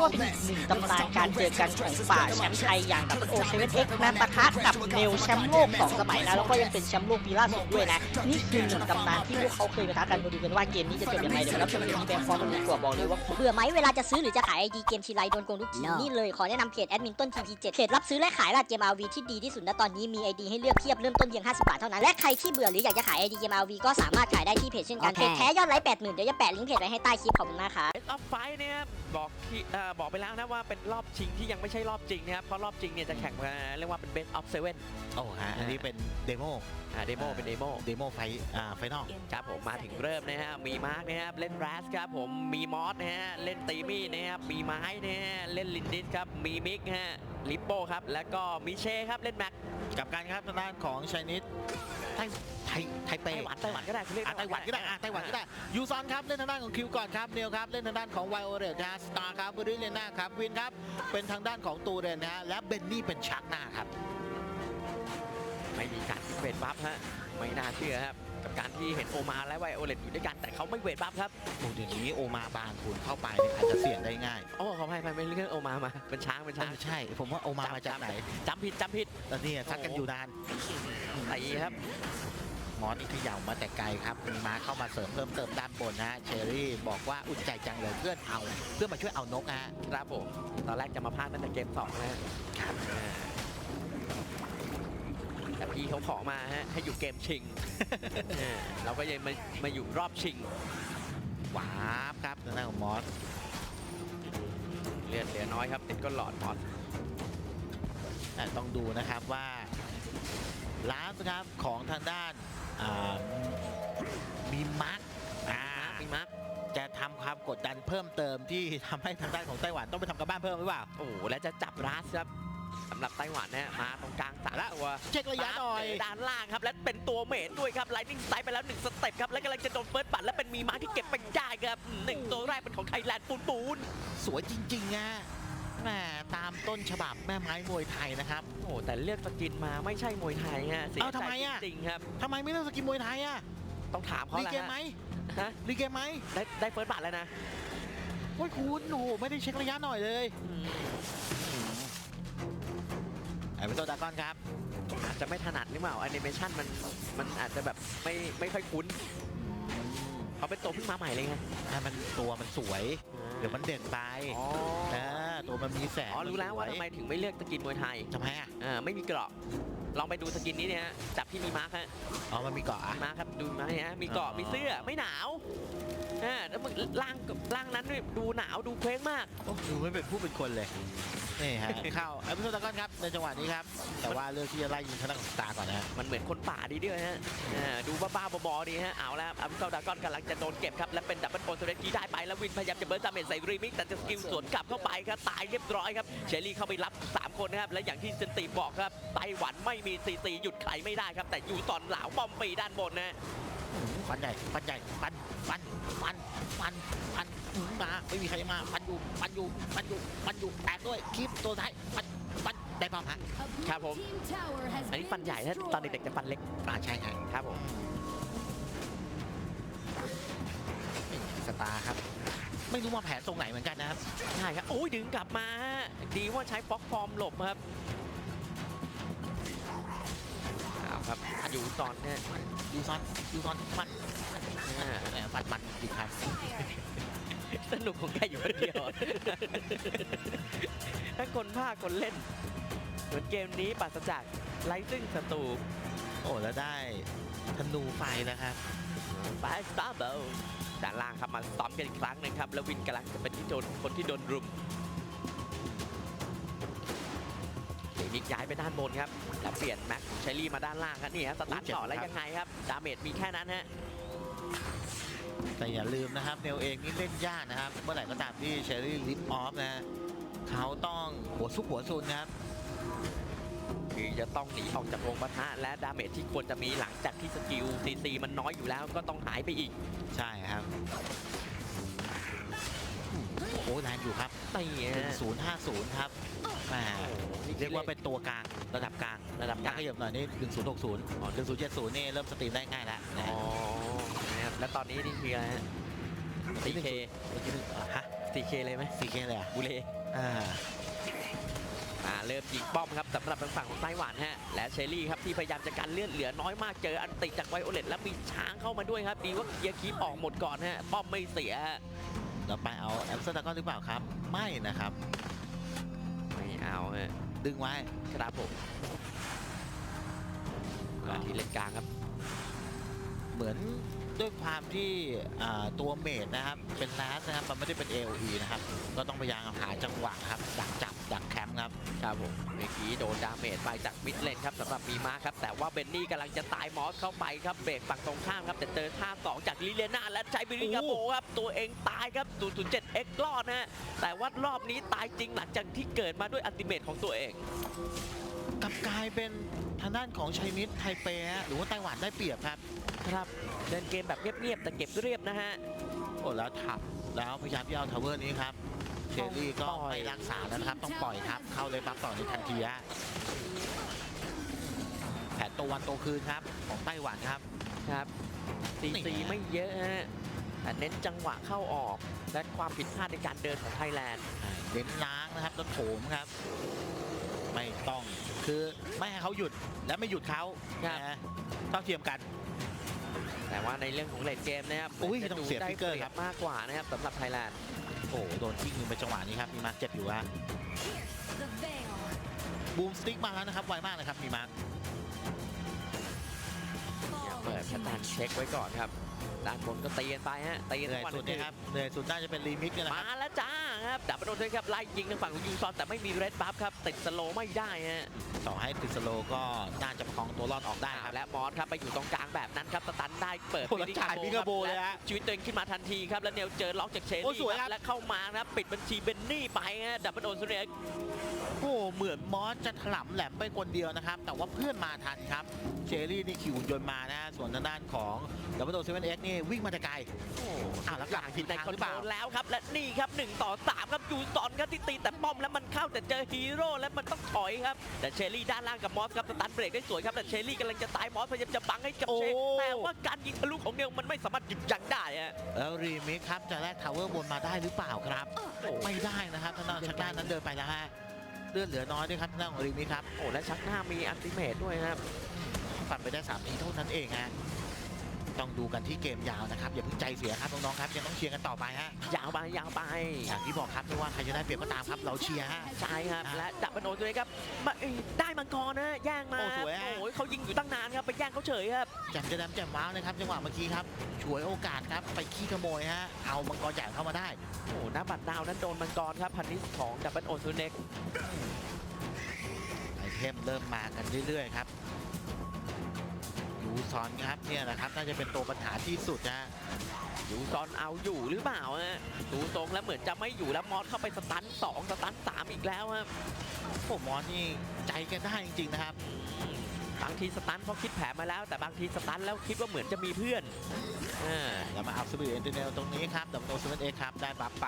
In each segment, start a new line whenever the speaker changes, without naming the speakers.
ได้ว่าเป็นอีกหนึ่งตำนานการเจอกันของป่าแชมป์ไทยอย่างกับโอเซเว่นเอ็กซ์นะปะทะกับเนลแชมป์โลกสองสมัยนะแล้วก็ยังเป็นแชมป์โลกปีล่าสุดด้วยนะนี่คือหนึ่งตำนานที่พวกเขาเคยปะทะกันมาดูกันว่าเกมนี้จะจบยังไงเดี๋ยวรับชมกันที่แบงค์ฟอร์มมันดีกว่าบอกเลยว่า
เบื่อไหมเวลาจะซื้อหรือจะขายไอดีเกมทีไรโดนโกงทุกทีนี่เลยขอแนะนำเพจแอดมินต้น TP7 เพจรับซื้อและขายราดเกม RV ที่ดีที่สุดณตอนนี้มีไอดีให้เลือกเพียบเริ่มต้นเพียง50บาทเท่านั้นและใครที่เบื่อหรืออยากจะขายไอดีเกม RV ก็สามารถขายได้ที่เพจเช่นกัน
เพ
จแท้ยอดไลค์80,000เดี๋ยวจะแปะลิงก์เพจไว้ให้ใต้คลิปขอบคุณมากครับ
เอสออฟไฟเนี่ยบบอกที่เอ่อบอกไปแล้วนะว่าเป็นรอบชิงที่ยังไม่ใช่รอบจริงนะครับเพราะรอบจริงเนี่ยจะแข่งมาเรียกว่าเป็น best of seven
โอ้ฮะอันนี้เป็นเดโม
อ่าเดโมเป็นเดโม
เดโมไฟอ่าไฟนอล
ครับผมมาถึงเริ่มนะฮะมีมาร์กนะครับเล่นแรสครับผมมีมอสนะฮะเล่นตีมี่นะครับมีไม้นะฮะเล่นลินดิสครับมีมิกฮะลิปโป้ครับแล้วก็มีเชครับเล่นแม็ก
กับการครับทางด้านของชนิด ไทยไทยไทเป
ไต้หวันไต้หวันก็ได้คุณเรียก
อะไต้หวันก็ได้อะไต้หวันก็ได้ยูซอนครับเล่นทางด้านของคิวก่อนครับเนลครับเล่นทางด้านของไวโอเลตนะสตาร์ครับบริเลน่าครับวินครับเป็นทางด้านของตูเรนนะฮะและเบนนี่เป็นชักหน้าครับ
ไม่มีการเวทบัฟฮะไม่น่าเชื่อครับกับการที่เห็นโอมาและไวโอเลตอยู่ด้วยกันแต่เขาไม่เวทบัฟครับ
โอ้เดี๋ยวนี้โอมาบางคุณเข้าไปเนี่ยอาจจะเสี่ยงได้ง่าย
โอ้ขออภัยไปไม่เรื่องโอมามาเป็นช้างเป็น
เอ
ช้าง
อใช่ ผมว่าโอมามาจากไหน
จำผิดจำผิด
แล้วเนี่ยทักกันอยู่นาน
ตีครับ
มอสนี่เขย่ามาแต่ไกลครับมีม้าเข้ามาเสริมเพิ่มเติมด้านบนนะฮะเชอรี่บอกว่าอุ่นใจจังเลยเพื่อนเอา เพื่อนมาช่วยเอานกฮะ
ครับผมตอนแรกจะมาพลาดตั้งแต่เกมสองนะฮะ
ครับ
อ่าแต่พี่เขาขอมาฮะให้อยู่เกมชิงอ่าเราก็ยังมามาอยู่รอบชิง
หวาบครับทางด้านของมอส
เลือดเหลือน้อยครับติดก็หลอดมอส
อะต้องดูนะครับว่าลาสครับของทางด้านอ่ามีมาร์กอ่า
มีมาร์ค
จะทำความกดดันเพิ่มเติมที่ทำให้ทางด้านของไต้หวันต้องไปทำการบ้านเพิ่มหรือเปล่า
โอ้โหแล้วจะจับรัสครับ สำหรับไต้หวันนะมาตรงกลางสามตัว
เช็คระยะหน่อย
ด้านล่างครับ และเป็นตัวเมดด้วยครับไลนิ่งไซไปแล้วหนึ่งสเต็ปครับและกำลังจะโดนเฟิร์สบัตและเป็นมีมาร์คที่เก็บไปได้ครับหนึ่งตัวแรกเป็นของไทยแลนด์ปูนปูน
สวยจริงๆนะแหมตามต้นฉบับแม่ไม้มวยไทยนะครับ
โอ้แต่เลือกสกินมาไม่ใช่มวยไทยฮะเสีย
เอ้าทำ
ใจ
ไมอะ
จริงๆครับ
ทำไมไม่เลือกสกินมวยไทยอะ
ต้องถามเขา
รี
แหละ
เกมไหม
ฮะ
รีเกมไหม
ได้ได้เฟิร์สบัตแล้วนะ
โอ้ยคุณโอ้โหไม่ได้เช็คระยะหน่อยเลย ไอ้เป็นตัวดากอนครับ
อาจจะไม่ถนัดหรือเปล่าแอนิเมชันมันมันอาจจะแบบไม่ไม่ค่อยคุ้นเขาเป็นตัวเพิ่งมาใหม่เลยไง
ถ้ามันตัวมันสวย เดี๋ยวมันเด่นไป
อ๋อ
นะตัวมันมีแสง
อ๋อรู้แล้วว่า
สย
ทำไมถึงไม่เลือกสกินมวยไทย
ทำไมอะ
อ่าไม่มีเกราะลองไปดูสกินนี้เนี่ยฮะจับที่มีมาร์คฮะ
อ๋อมันมีเกาะอะ
มีมาร์คครับดูมาเนี่ยฮะมีเกราะ
อ๋อ
มีเสื้อไม่หนาวอ่าแล้วมันล่างล่างนั้นด้วยดูหนาวดูเคว้งมาก
โอ้ดูไม่เป็นผู้เป็นคนเลย นี่ฮะ เข้าไอ้เป็นตัวดากอนครับในจังหวะนี้ครับ แต่ว่าเลือกที่จะไล่ยิงทางด้านของสตาร์ก่อนนะฮะ
มันเหมือนคนป่าดีด้วยฮะอ่าดูบ้าๆบอๆดีฮะ เอาแล้วอัพเซลดากอนกำลังจะโดนเก็บครับ และเป็นดับเบิลโอนเทเรกีได้ไป แล้ววินพยายามจะเบิร์ดดาเมจใส่รีมิกแต่จะสกิลสวนกลับเข้าไปครับ ตายเรียบร้อยครับ เชลลี่เข้าไปรับ 3 คนนะครับ และอย่างที่เซนตีบอกครับ ไต้หวันไม่มีซีซีหยุดใครไม่ได้ครับ แต่อยู่ตอนเหลาป้อมปีด้านบนนะ
ฟันใหญ่ฟันใหญ่ฟัน ฟันฟันฟันฟันอื้อมาไม่มีใครมาฟันอยู่ฟันอยู่ฟันอยู่ฟันอยู่แตกด้วยคลิปตัวท้ายฟันฟันได้เปล่าฮะ
ครับผมอันนี้ฟันใหญ่ถ้าตอนเด็กๆจะฟันเล็ก
อ่าใช่ใช่
ครับผม
สตาร์ครับไม่รู้มาแผนตรงไหนเหมือนกันนะครับ
ใช่ครับโอ้ยดึงกลับมาฮะดีว่าใช้ฟ็อกฟอร์มหลบครับ ครับอยู่ตอนเนี่ย
ยูซอนยูซอนฟัน
อ่า
แหมฟันมันอีกครับ
สนุกของแกอยู่คนเดียวถ้าคนภาคคนเล่น เหมือนเกมนี้ปราศจากไลซิ่งศัตรู
โอ้แล้วได้ธนูไฟแล้วครับ
ไปสตาร์เบลด้านล่างครับมาซ้อมกันอีกครั้งหนึงครับ แล้ววินกำลังจะเป็นที่โดนคนที่โดนรุม นิกย้ายไปด้านบนครับ แล้วเปลี่ยนแม็กเชลลี่มาด้านล่างครับนี่ฮะสตาร์ทต่อแล้วยังไงครับ ดาเมจมีแค่นั้นฮะ
แต่อย่าลืมนะครับเนลเองนี่เล่นยากนะครับ เมื่อไหร่ก็ตามที่เชอรี่ลิฟออฟนะฮะเขาต้องหัวซุกหัวซุนนะครับ
คือจะต้องหนีออกจากวงปะทะและดาเมจที่ควรจะมีหลังจากที่สกิลซีซีมันน้อยอยู่แล้วก็ต้องหายไปอีก
ใช่ครับโอ้แรงอยู่ครับ
นี่ฮะ
1050ครับแหมเรียกว่าเป็นตัวกลางระดับกลาง
ระดับ
ก
ก
ลา
ลางง
ขยับหน่อยนี่1060อ๋อ1070นี่เริ่มสตรีมได้ง่ายแล้วนะ
อ๋อ
ฮะ
นะครับแล้วตอนนี้นี่คืออะไรฮะ 4K
เมื่อกี้นึกอะฮะ
4K เลยไหม
4K เลยอะ
บุเร
อ่า
อ่าเริ่มยิงป้อมครับสำหรับทางฝั่งของไต้หวันฮะและเชอรี่ครับที่พยายามจะกันเลือดเหลือน้อยมากเจออันติจากไวโอเลตแล้วมีช้างเข้ามาด้วยครับ ดีว่าเคลียร์คีปออกหมดก่อนฮะป้อมไม่เสียฮะ
เราไปเอาแอมสเตอร์ดากอนหรือเปล่าครับ ไม่นะครับ
ไม่เอาฮะ
ดึงไว้
ครับผมมาที่เลนกลางครับ
เหมือน ด้วยความที่อ่าตัวเมดนะครับ เป็นลาสนะครับ มันไม่ได้เป็น AOE นะครับ ก็ต้องพยายามหาจังหวะครับดักจับดักแคมป์ครับ
ครับผมเมื่อกี้โดนดาเมจไปจากมิดเลนครับสำหรับมีมาครับ แต่ว่าเบนนี่กำลังจะตายมอสเข้าไปครับเบรกฝั่งตรงข้ามครับ แต่เจอท่าสองจากลิเลน่าและใช้บิริกาโบครับ ตัวเองตายครับ 007X รอดนะฮะแต่ว่ารอบนี้ตายจริงหลังจากที่เกิดมาด้วยอัลติเมทของตัวเอง
กลับกลายเป็นทางด้านของไชนิสไทเปฮะหรือว่าไต้หวันได้เปรียบครับ
ครับเล่นเกมแบบเงียบๆแต่เก็บเรียบนะฮะ
โอ้แล้วทับแล้วพยายามที่เอาทาวเวอร์นี้ครับเชลลี่ก็
ปล่อย
ไม่รักษาแล้วนะครับ ต้องปล่อยครับ เข้าเลยปั๊บต่อในทันทีฮะแผนตัววันโตคืนครับของไต้หวันครับ
ครับซี
นี่
ซี
ไง
ไม่เยอะฮะแต่เน้นจังหวะเข้าออก และความผิดพลาดในการเดินของไทยแลนด์
อ่าเน้นล้างนะครับแล้วโถมครับ ไม่ต้องคือไม่ให้เขาหยุดและไม่หยุดเขา
ครับ
นะเท่าเทียมกัน
แต่ว่าในเรื่องของเลดเกมนะครับ
อุ้ย
จะ
ต้อง
ดู
เสีย
ได้
ฟิกเกอร์
ปย
ครับ
มากกว่านะครับสำหรับไทยแลนด์
โอ้โหโดนทิ้งมือไปจังหวะนี้ครับ มีมาร์คเจ็บอยู่ฮะ
The Veil
บูมสติ๊กมาแล้วนะครับ ไวมากเลยครับ มีมาร์ค
เปิดแพทเทิร์นเช็คไว้ก่อนครับ ด้านบนก็ตีกันไปฮะตีกัน
เหนื่
ทั้
อย
งวัน
สุด
ทั้งคื
นะ
น
ครับเหนื่อยสุดน่าจะเป็นรีมิกเนี่ยแหละค
มา
รับ
แล้วจ้า ครับดับเบิลโดนเลยครับไล่ยิงทางฝั่งของยูซอนแต่ไม่มีเรดบัฟครับติดสโลว์ไม่ได้ฮะ
ต่อให้ติดสโลว์ก็น่าจะประคองตัวรอดออกได้ครับ
และมอสครับไปอยู่ตรงกลางแบบนั้นครับสตันได้เปิด
โอ้แล้วจ่าย
Big
บิ
Combo
กาโบ
ครับ
เลยฮะ
และชีวิตตัวเองขึ้นมาทันทีครับแล้วเนลเจอล็อกจากเชน
โอ้
ลี่
สวย
ค
ครั
รับบและเข้ามานะครับปิดบัญชีเบนนี่ไปฮะดับเบิลโดนเรีย
โอ้เหมือนมอสจะถลำแหลมไปคนเดียวนะครับ แต่ว่าเพื่อนมาทันครับเชอรี่นี่ขี่หุ่นยนต์มานะฮะส่วนทางด้านของดับเบิลโดเซเว่นเอ็กนี่วิ่งมาแต่ไกลอ้าวแล้วกลับผิด
ใน
ทาง
คอน
หรือ
โท
เป
ร
ล่า
ลแล้วครับ และนี่ครับ 1 ต่อ3 ครับยูซอนครับที่ตีแต่ป้อมแล้วมันเข้าแต่เจอฮีโร่แล้วมันต้องถอยครับ แต่เชอรี่ด้านล่างกับมอสครับสตันเบรกได้สวยครับแต่เชอรี่กำลังจะตายมอสพยายามจะบังให้กับเช
โอ้
แต่ว่าการยิงทะลุของเนลมันไม่สามารถหยุดยั้งได้ฮะ
แล้วรีมิกครับจะแลกทาวเวอร์บนมาได้หรือเปล่าครับ ไม่ได้นะครับทางด้านชักด้านนั้นเดินไปแล้วฮะเลือดเหลือน้อยด้วยครับทางด้านของรีมิกครับ
โอ้และชักหน้ามีอัลติเมทด้วยครับ
ฟันไปได้3ทีเท่านั้นเองฮะ ต้องดูกันที่เกมยาวนะครับอย่าเพิ่งใจเสียครับน้องๆครับยังต้องเชียร์กันต่อไปฮะ
ยาวไปยาวไป
อย่างที่บอกครับไม่ว่าใครจะได้เปรียบก็ตามครับเราเชียร์ฮะ
ใช่ครับ
อะ
และดับเบิลโดนตัวนี้ครับมาเอ้ยได้มังกรนะแย่งมา
โอ้สวยฮะ
โอ้ยเขายิงอยู่ตั้งนานครับไปแย่งเขาเฉยครับ
แจ่มจะดำแจ่มว้าวนะครับจังหวะเมื่อกี้ครับฉวยโอกาสครับไปขี้ขโมยฮะเอามังกรใหญ่เข้ามาได้
โอ้หน้าบัตรดาวนั้นโดนมังกรครับพันนิสของดับเบิลโอซูเน็ก
ไอเทมเริ่มมากันเรื่อยๆครับยู ซอนครับเนี่ยนะครับน่าจะเป็นตัวปัญหาที่สุดนะฮะ
ยูซอนเอาอยู่หรือเปล่าฮะดูตรงแล้วเหมือนจะไม่อยู่แล้วมอสเข้าไปสตันสองสตันสามอีกแล้วครับ
โอ้มอสนี่ใจแกันได้จริงๆนะครับ
บางทีสตันเพราะคิดแผนมาแล้ว แต่บางทีสตันแล้วคิดว่าเหมือนจะมีเพื่อนอ่า
แล้วมาอัพสปีดเอนจิเนียร์ตรงนี้ครับดับโตเซเว่นเอครับได้บัฟไป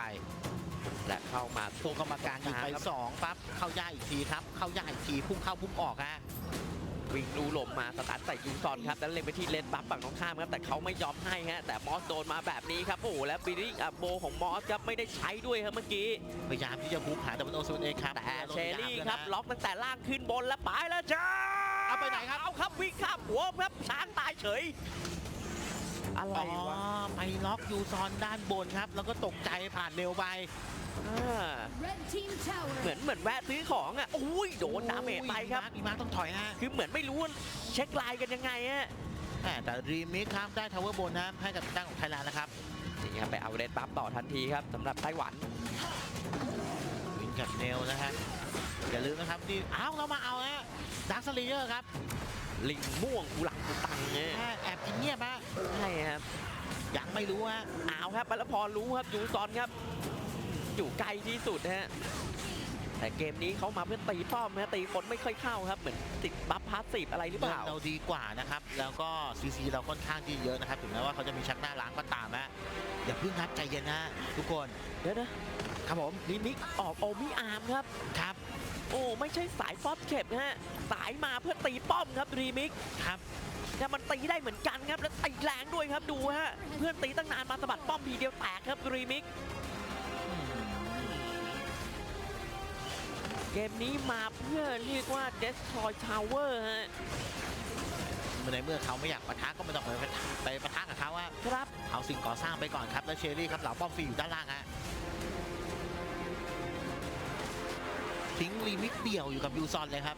และเข้ามา
ตัวกรรมการยิงไป
ครับ
สองปั๊บเข้าย่าอีกทีครับ เข้าย่าอีกทีพุ่งเข้าพุ่งออกฮะ
วิ่งดูหลมมาสตันใส่ยูซอนครับแล้วเล็งไปที่เลนบัฟฝั่งตรงข้ามครับแต่เขาไม่ยอมให้ฮะแต่มอสโดนมาแบบนี้ครับโอ้โหแล้วบิลลี่อะโบของมอสครับไม่ได้ใช้ด้วยครับเมื่อกี้
พยายามที่จะบุกหาดับโตเซเว่นเอครับ
แต่เชอรี่ครับล็อกตั้งแต่ล่างขึ้นบนแล้วไปแล้วจ้า
เอาไปไหนครับ
เอาครับวิ่งข้ามหัวครับช้างตายเฉยอะไร
อ๋อ
วะ
ไปล็อกยูซอนด้านบนครับ แล้วก็ตกใจผ่านเร็วไป
อ่า
Red Team Tower
เหมือนเหมือนแวะซื้อของอะโอ้ยโดนดาเมจไปครับ
มีมาร์คต้องถอยฮะ
คือเหมือนไม่รู้ว่าเช็คไลน์กันยังไงฮะ
แหม่แต่รีมิกครับได้ทาวเวอร์บนนะให้กับตั้งของไทยแลนด์นะครับ
นี่ครับไปเอาเรดบัฟต่อทันทีครับสำหรับไต้หวัน
วินกับเนลนะฮะอย่าลืมนะครับที่อ้าวเรามาเอาฮะดักสลีเยอร์ครับ
ลิงม่วงกูหลังกูตังเนี่ย
แค่แอบกินเงียบฮะ
ใช่ครับ
ยังไม่รู้ฮะ
เอาครับแล้วพอรู้ครับยูซอนครับ อยู่ไกลที่สุดนะฮะแต่เกมนี้เขามาเพื่อตีป้อมนะตีคนไม่ค่อยเข้าครับ เหมือนติดบัฟพาสซีฟอะไรหรือเปล่า
เราดีกว่านะครับ แล้วก็ซีซีเราค่อนข้างที่เยอะนะครับ ถึงแม้ว่าเขาจะมีชักหน้าล้างก็ตามฮะอย่าเพิ่งครับใจเย็นนะทุกคน
เดี๋ยวนะครับ
ผม
ลิมิกออกโอมิอาร์มครับ
ครับ
โอ้ไม่ใช่สายฟอสเข็บนะฮะสายมาเพื่อตีป้อมครับรีมิก
ครับ
แต่มันตีได้เหมือนกันครับแล้วตีแรงด้วยครับดูฮะเพื่อนตีตั้งนานมาสะบัดป้อมทีเดียวแตกครับรีมิก เกมนี้มาเพื่อเรียกว่า Destroy Tower ฮะ
ในเมื่อเขาไม่อยากปะทะก็ไม่ต้องไปปะทะไปปะทะกับเขาว่า
ครับ
เอาสิ่งก่อสร้างไปก่อนครับแล้วเชอรี่ครับเหล่าป้อมฟรีอยู่ด้านล่างฮะทิ้งรีมิกเดี่ยวอยู่กับยูซอนเลยครับ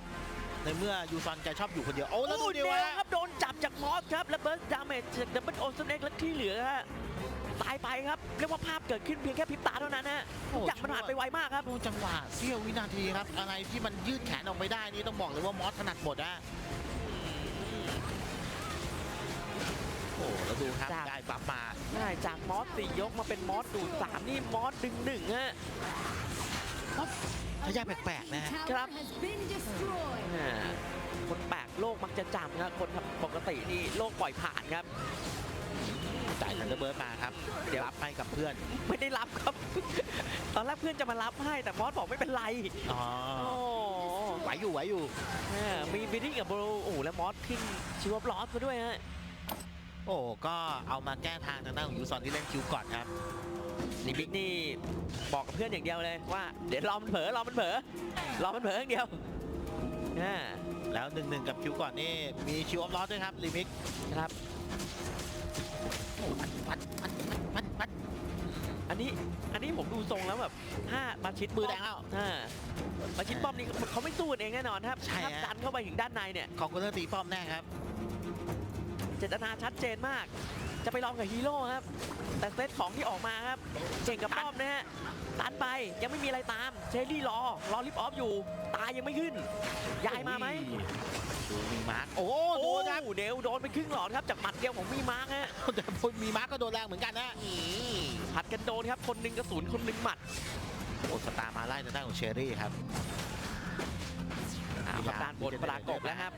ในเมื่อยูซอนแกชอบอยู่คนเดียว โอ้แล้วดู
โอ้
เดียว
เดียว
ฮะ
ครับโดนจับจากมอสครับ แล้วเบิร์สดาเมจจากดับเบิลโอสเน็กและที่เหลือฮะ ตายไปครับ เรียกว่าภาพเกิดขึ้นเพียงแค่พริบตาเท่านั้นฮะทุกอย่างมันผ่านไปไวมากครับ
ดูจังหวะเสี้ยววินาทีครับ อะไรที่มันยืดแขนออกไปได้นี่ต้องบอกเลยว่ามอสถนัดหมดอะโอ้แล้วดูครับ
จ้ะ
ได้บัฟมา
ใช่จากมอสสี่ยกมาเป็นมอสดูดสามนี่มอสดึงหนึ่งฮะ
ถ้ายากแปลกๆนะฮะ
Crap.
has been destroyed.
อ่าคนแปลกโลกมักจะจำครับคนปกตินี่โลกปล่อยผ่านครับ
จ่ายทันเดอร์เบิร์ดมาครับ
เดี๋ยว
รับให้กับเพื่อน
ไม่ได้รับครับ ตอนแรกเพื่อนจะมารับให้แต่มอสบอกไม่เป็นไร
อ๋อ
โอ้
ไหวอยู่ไหวอยู่
อ่ามีบิดดิ้งกับบรูโอ้โหแล้วมอสขึ้นชิวบลอสมาด้วยฮะ
โอ้ก็เอามาแก้ทางทางด้านของยูซอนที่เล่นคิวก่อนครับ
ลิมิกนี่บอกกับเพื่อนอย่างเดียวเลยว่าเดี๋ยวรอมันเผลอรอมันเผลอรอมันเผลออย่างเดียวอ่า
แล้วหนึ่งหนึ่งกับคิวก่อนนี่มีชิวออฟลอสด้วยครับลิมิก
ครับ อันนี้อันนี้ผมดูทรงแล้วแบบถ้ามาชิด
มือแดงแล้ว
อ่ามาชิดป้อมนี่เขาไม่สู้กันเองแน่นอนครับ
ใช่
ถ้า
ฮะ
ดันเข้าไปถึงด้านในเนี่ย
ของกุนเตอร์ตีป้อมแน่ครับ
เจตนาชัดเจนมาก จะไปลองกับฮีโร่ครับ แต่เซตของที่ออกมาครับเก่งกับป้อมนะฮะตันไปยังไม่มีอะไรตามเชลลี่รอรอลิฟต์ออฟอยู่ ตายยังไม่ขึ้นยายมาไหม
ดูมีมาร์กโอ้
โอ้
โดนครับ
เดวโดนไปครึ่งหลอดครับจากหมัดเดียวของมีมาร์กฮะ
แต่มีมาร์กก็โดนแรงเหมือนกันนะ
อืมผัดกันโดนครับคนหนึ่งกระสุนคนหนึ่งหมัด
โอ้สตาร์มาไล่ทางด้านของเชอรี่ครับ
อ่าประธานบนปรากฏแล้วครับ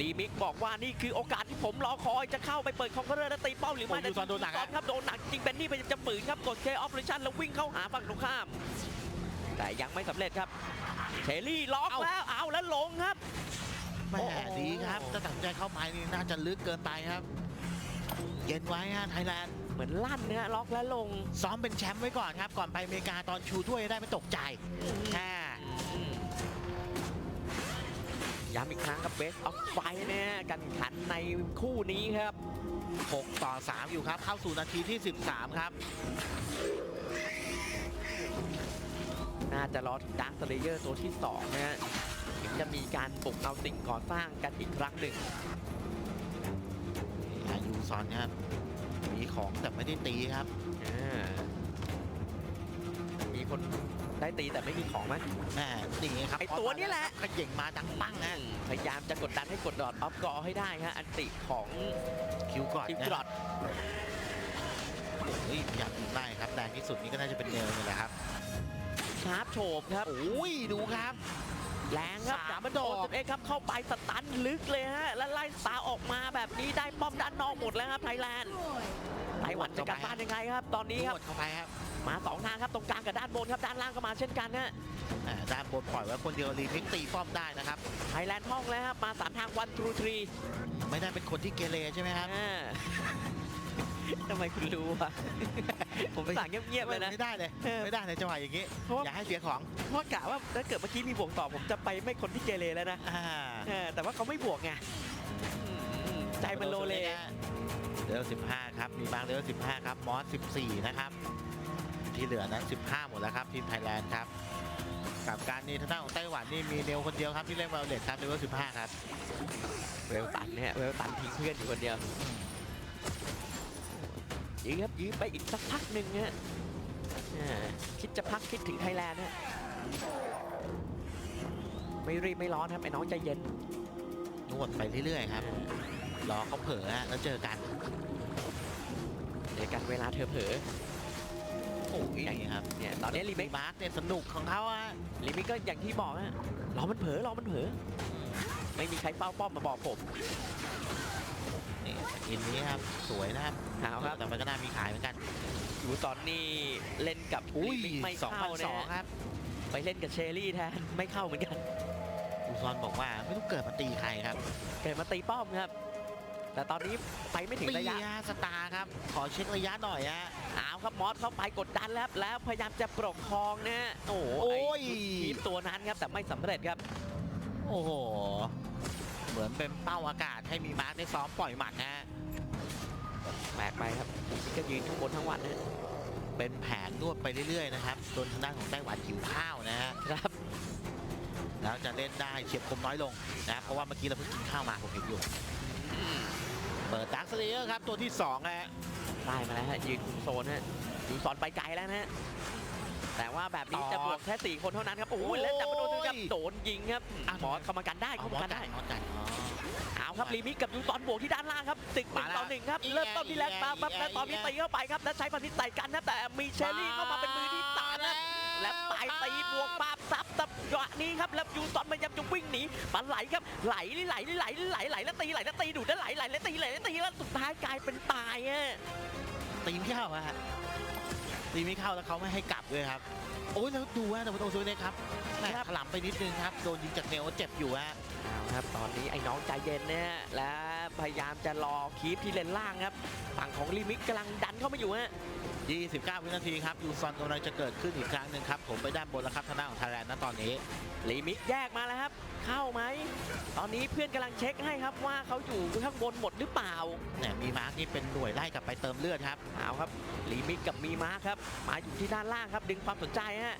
รีมิกบอกว่านี่คือโอกาสที่ผมรอคอยจะเข้าไปเปิดคอนเกอร์และตีเป้าหรือไม่
โอ้ยูซอนโดนหนัก
ยูซอนครับโดนหนักจริงเป็นนี่พยายามจะฝืนครับกดเคออฟเลชั่นแล้ววิ่งเข้าหาฝั่งตรงข้าม แต่ยังไม่สำเร็จครับเชลลี่ล็อกแล้วเอาแล้วลงครับ
แหม่
โอ้โห
ดีครับถ้าตัดสินใจเข้าไปนี่น่าจะลึกเกินไปครับ เย็นไว้ฮะไทยแลนด์
เหมือนลั่นนะล็อกแล้วลง
ซ้อมเป็นแชมป์ไว้ก่อนครับ ก่อนไปอเมริกาตอนชูถ้วยได้ไม่ตกใจแค่
ย้ำอีกครั้งครับเบสออฟไฟเนี่ยกันขันในคู่นี้ครับ
6 ต่อ 3 อยู่ครับ เข้าสู่นาทีที่ 13 ครับ
น่าจะรอถึงดังสเลเยอร์ตัวที่ 2 นะฮะถึง จะมีการบุกเอาสิ่งก่อสร้างกันอีกครั้งหนึ่ง
อายูซอนครับ มีของแต่ไม่ได้ตีครับ
อ่ามีคนได้ตีแต่ไม่มีของไหม
แม่นี่ไงครับ
ไอ้ตัวนี้แหละ
ขย่งมาดังปังนะ
พยายามจะกดดันให้กดดอทออฟกอให้ได้ฮะอันติของ
คิวก่อน
ทีม
นะ
กรอด
โอ้ยพยายามยิงได้ครับแรงที่สุดนี่ก็น่าจะเป็นเนลนี่แหละครับ
ชาร์ปโฉบครับ
โอ้ยดูครับ
แรงครับ
สาม
สามมัน
ด
โด
อก
นเอ็กครับเข้าไปสตันลึกเลยฮะแล้วไล่สตาร์ออกมาแบบนี้ได้ป้อมด้านนอกหมดแล้วครับไทยแลนด์
Destroyed.
ไต้หวันจะกลับบ้านยังไงครับ ตอนนี้ครับ
นวดเข้าไปครับ
มาสองทางครับตรงกลางกับด้านบนครับด้านล่างก็มาเช่นกันฮะ
อ่าด้านบนปล่อยไว้คนเดียวรีพิกตีป้อมได้นะครับ
ไทยแลนด์ท่องแล้วครับมาสามทางวันทรูทรี
ไม่ได้เป็นคนที่เกเรใช่ไหมครับ
ทำไมคุณรู้อะ ผมสั่งเงียบๆเลยนะ
ไม่ได้เลย
เออ
ไม่ได้ในจังหวะอย่างนี้
เพราะว่า
อย่าให้เสียของ
เพราะกะว่าถ้าเกิดเมื่อกี้มีบวกต่อผมจะไปไม่คนที่เกเรแล้วนะ
อ่า
เออแต่ว่าเขาไม่บวกไงอืมใจมันโลเล
เลเวล15 ครับ มีบางเลเวล15 ครับ มอส 14 นะครับ ที่เหลือนั้น 15 หมดแล้วครับ ทีมไทยแลนด์ครับ กับการนี้ทางด้านของไต้หวันนี่มีเนวคนเดียวครับ ที่เล่นวอลเลตครับเลเวล15 ครับ
เวลตันเนี่ย เวลตันทิ้งเพื่อนอยู่คนเดียว ยื้อครับยื้อไปอีกสักพักหนึ่งฮะอ่าคิดจะพักคิดถึงไทยแลนด์ฮะไม่รีบไม่ร้อนครับไอ้น้องใจเย็น
นวดไปเรื่อยๆครับรอเขาเผลอฮะแล้วเจอกัน
เดี๋ยวกันเวลาเธอเผลอ
โอ้ยนี่ครับ
เนี่ยตอนนี้รีเมค
มาร์กเนี่ยสนุกของเขาอะ
รีเมคก็อย่างที่บอกฮะรอมันเผลอรอมันเผลอไม่มีใครเฝ้าป้อมมาบอกผม
นี่สกินนี้ครับสวยนะครับ
เอาครับ
แต่มันก็น่ามีขายเหมือนกัน
อยู่ตอนนี้เล่นกับ
อุ้ย
ลิมิกไม่
สอง
เข้า
พัน
นะ
สอง
ฮะ
ครับ
ไปเล่นกับเชอรี่แทนไม่เข้าเหมือนกัน
อูซอนบอกว่าไม่ต้องเกิดมาตีใครครับ
เกิดมาตีป้อมครับ แต่ตอนนี้ไปไม่ถึง
ตี
ระยะ
ฮะสตาร์ครับ ขอเช็คระยะหน่อยฮะ
เอาครับมอสเข้าไปกดดันแล้วครับแล้วพยายามจะปกครองนะฮะโอ้โห
โอ้ย
ไทีมตัวนั้นครับแต่ไม่สำเร็จครับ
โอ้โหเหมือนเป็นเป้าอากาศให้มีมาร์คได้ซ้อมปล่อยหมัดฮะ
แปลกไปครับก็ยืนข้างบนทั้งวันนะ
เป็นแผนนวดไปเรื่อยๆนะครับจนทางด้านของไต้หวันหิวข้าวนะฮะ
ครับ
แล้วจะเล่นได้เฉียบคมน้อยลงนะเพราะว่าเมื่อกี้เราเพิ่งกินข้าวมาผมเห็นอยู่เปิดดักสเลเยอร์ครับตัวที่2ฮะ
ได้มาแล้วฮะยืนคุมโซนฮะยืนสอนไปไกลแล้วนะฮะ แต่ว่าแบบนี้
ต่อ
จะบวกแค่สี่คนเท่านั้นครับโอ้
โอ้
ย
ย
แล้วจับมาโดนครับโดนยิงครับ
อะ
หมอเข้ามากันได้
เอา
เข้าม
อ
มา
ส
กัน
กั
ได้
นมอสกันอ๋อ
เอาครับลีมิกกับยูซอนบวกที่ด้านล่างครับสิบหนึ่
มางแล้ว
ต่อหนึ่งครับ
อีแอ
เริ่มต้นที่แรกมาปั๊บ
อีแอ
แล้วตอนนี้
อีแอ
ตีเข้าไปครับแล้วใช้พันธิตใส่กันนะแต่มีเชอรี่เข้ามาเป็นมือที่สามนะและไปตีบวกปาบซับตับจังหวะนี้ครับแล้วยูซอนพยายามจะวิ่งหนีปลาไหลครับไหลไหลไหลไหลไหลแล้วตีไหลแล้วตีดูดแล้วไหลไหลแล้วตีไหลแล้วตีแล้วสุดท้ายกลายเป็นตายอะ
ตีไม่เข้าฮะ ตีไม่เข้าแล้วเขาไม่ให้กลับด้วยครับ โอ้ยแล้วดูว่าแต่ประตูซูเนครับแหม่ถลำไปนิดนึงครับ โดนยิงจากเนวเจ็บอยู่ฮะ
เอาครับตอนนี้ไอ้น้องใจเย็นเนี่ยและพยายามจะรอคีปที่เลนล่างครับฝั่งของลิมิกกำลังดันเข้ามาอยู่ฮะ
29 วินาทีครับยูซอนกำลังจะเกิดขึ้นอีกครั้งหนึ่งครับ ผมไปด้านบนแล้วครับทางด้านของไทยแลนด์ณตอนนี้
ลิมิกแยกมาแล้วครับเข้าไหม ตอนนี้เพื่อนกำลังเช็คให้ครับว่าเขาอยู่ข้างบนหมดหรือเปล่า
เนี่ยมีมาร์กนี่เป็นหน่วยไล่กลับไปเติมเลือดครับ
เอาครับลิมิกกับมีมาร์คครับมาอยู่ที่ด้านล่างครับดึงความสนใจฮะ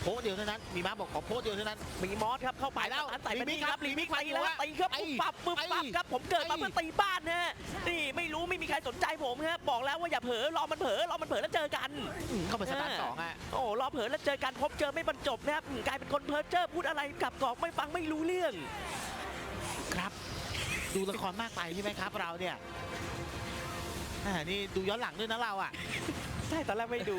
โพสต์เดียวเท่านั้น มีมาร์กบอกขอโพสต์เดียวเท่านั้น
มีมอสครับเข้าไป
ไปแล้ว
ตัดใส่ไป
ลิมิ
นี่
ก
ค
ครั
รับบลิมิก
ลิมิก
ตีแล้ว
ไป
ตีครับ
ไอ้
ปุ๊บปับปุ๊บ
ไอ้
ปับครับผมเกิดมา
ไอ้
เพื่อตีบ้านนะฮะนี่ไม่รู้ไม่มีใครสนใจผมครับบอกแล้วว่าอย่าเผลอรอมันเผลอรอมันเผลอแล้วเจอกัน
อืมเข้าไปสตาร์ทสองอะ
โอ้รอเผลอแล้วเจอกันพบเจอไม่บรรจบนะครับอืมกลายเป็นคนเพ้อเจ้อพูดอะไรกลับกรอกไม่ฟังไม่รู้เรื่อง
ครับ ดูละครมากไปใช่ไหมครับ เราเนี่ยอ่านี่ดูย้อนหลังด้วยนะเราอะ
ใช่ตอนแรกไม่ดู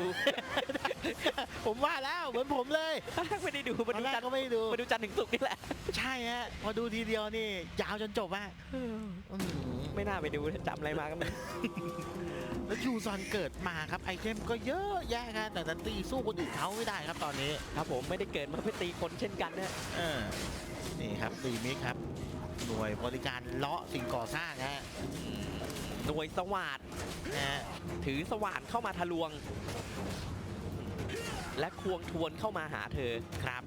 ผมว่าแล้วเหมือนผมเลย
ตอนแรกไม่ได้ดู
ต
มา
อน
ดู
แรก
จันท
ก็
ร์
ไม่ได้ดู
มาดูจันทร์ถึงศุกร์นี่แหละ
ใช่ฮะ พอดูทีเดียวนี่ ยาวจนจบอะอื้อหือ
ไม่น่าไปดูจำอะไรมาก็ไม่รู้
แล้วยูซอนเกิดมาครับไอเทมก็เยอะแยะครับแต่ดันตีสู้คนอื่นเขาไม่ได้ครับตอนนี้
ครับผมไม่ได้เกิดมาเพื่อตีคนเช่นกันนะ
เออนี่ครับรีมิกครับ หน่วยบริการเลาะสิ่งก่อสร้างฮะ
หน่วยสวัสด
นะฮะ
ถือสว่านเข้ามาทะลวง และควงทวนเข้ามาหาเธอ
ครับ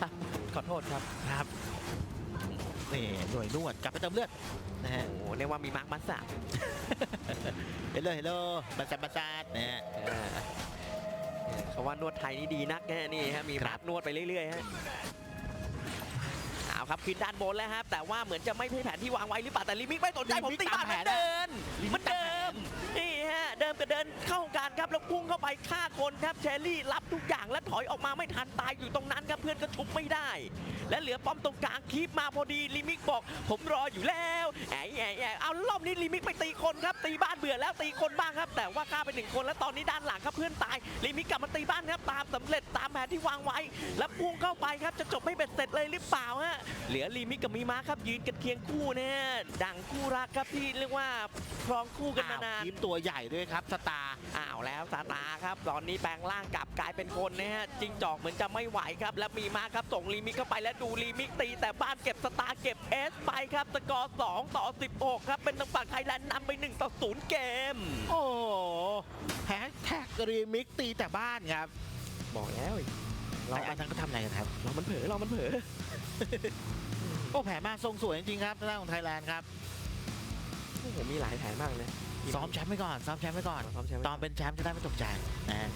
ครับ ขอโทษครับ
ครับ นี่หน่วยนวดกลับไปเติมเลือดนะ
โอ้
ฮะ
โหเรียกว่ามีมาร์กมัสสะ
เฮลโลเฮลโลบัสซับบัสซัดนะฮะ
เออเขาว่านวดไทยนี่ดีนักนะนี่ฮะมี
ครั
มาร์
บ
กนวดไปเรื่อยๆฮะเอาครับขึ้นด้านบนแล้วครับแต่ว่าเหมือนจะไม่ใช่แผนที่วางไว้หรือเปล่าแต่ลิมิกไม่สนใจผมตีบ้านเหมือนเดิน
ลิ
เห
มิ
มื
ก
อนเดิมนี่ฮะ เดิมกับเดินเข้ากันครับแล้วพุ่งเข้าไปฆ่าคนครับเชอรี่รับทุกอย่างและถอยออกมาไม่ทันตายอยู่ตรงนั้นครับเพื่อนก็ชุบไม่ได้ และเหลือป้อมตรงกลางคีบมาพอดีลิมิกบอก ผมรออยู่แล้วแอะแอะแอะเอารอบนี้ลิมิกไปตีคนครับตีบ้านเบื่อแล้วตีคนบ้างครับ แต่ว่าฆ่าไปหนึ่งคนแล้วตอนนี้ด้านหลังครับเพื่อนตายลิมิกกลับมาตีบ้านครับตามสำเร็จตามแผนที่วางไว้ แล้วพุ่งเข้าไปครับจะจบไม่เบ็ดเสร็จเลยหรือเปล่าฮะเหลือลิมิกกับมีมาครับยืนกันเคียงคู่เนี่ยดังคู่รักครับที่เรียกว่าครองคู่กันมานาน
ทีมตัวใหญ่ด้วยครับสตาร์
อ้าวแล้วซาตาครับ ตอนนี้แปลงร่างกลับกลายเป็นคนนะฮะจิงจอกเหมือนจะไม่ไหวครับ แล้วมีมาครับส่งลีมิกเข้าไปแล้วดูลีมิกตี แต่บ้านเก็บสตาร์เก็บเอสไปครับสกอร์2ต่อ 16 ครับ เป็นทางฝั่งไทยแลนด์นำไป 1 ต่อ 0 เกม
โอ้โหแฮชแท็กรีมิกตีแต่บ้านครับ
บอกแล้วเรา
ไอ้อันนั้นก็ทำอะไรกันครับ
เรามันเผลอเรามันเผลอ
โอ้แผลมาทรงสวยจริงๆครับทางด้านของไทยแลนด์ครับ
โอ้โหมีหลายแผนมากเลยนะ
ซ้อมแชมป์ไว้ก่อน ซ้อมแชมป์ไว้ก่อน
ซ้อมแชมป์
ตอนเป็นแชมป์จะได้ไม่ตกใจนะฮะ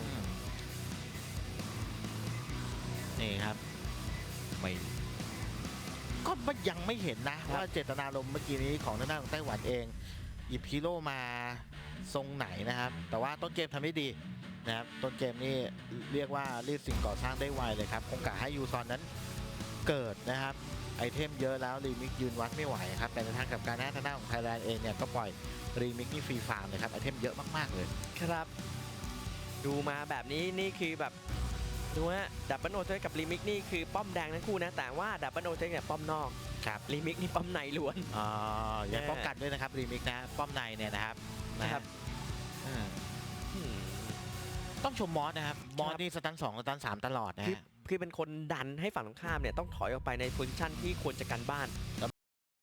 อืมนี่ครับ ไม่ ก็ไม่ยังไม่เห็นนะว่าเจตนารมณ์เมื่อกี้นี้ของทางด้านของไต้หวันเอง หยิบฮีโร่มาทรงไหนนะครับ แต่ว่าต้นเกมทำได้ดีนะครับ ต้นเกมนี่เรียกว่ารีดสิ่งก่อสร้างได้ไวเลยครับ คงกะให้ยูซอนนั้นเกิดนะครับ ไอเทมเยอะแล้วรีมิกยืนวัดไม่ไหวครับ แต่ในทางกลับการหน้าทางด้านของไทยแลนด์เองเนี่ยก็ปล่อยรีมิกนี่ฟรีฟาร์มเลยครับไอเทมเยอะมากๆเลย
ครับ ดูมาแบบนี้นี่คือแบบดูฮะดับเบิลโอเทกับลิมิกนี่คือป้อมแดงทั้งคู่นะ แต่ว่าดับเบิลโอเทเนี่ยป้อมนอก
ครับ
ลิมิกนี่ป้อมในล้วน
อ่าอย่า
แน่
ป้องกันด้วยนะครับรีมิกนะป้อมในเนี่ยนะครับนะครับอืม
อืม
ต้องชมมอสนะครับมอส
ครับ
นี่สตันสองสตันสามตลอดนะ
คือ
ฮะ
คือเป็นคนดันให้ฝั่งตรงข้ามเนี่ยต้องถอยออกไปในโพซิชันที่ควรจะกันบ้าน
แล้ว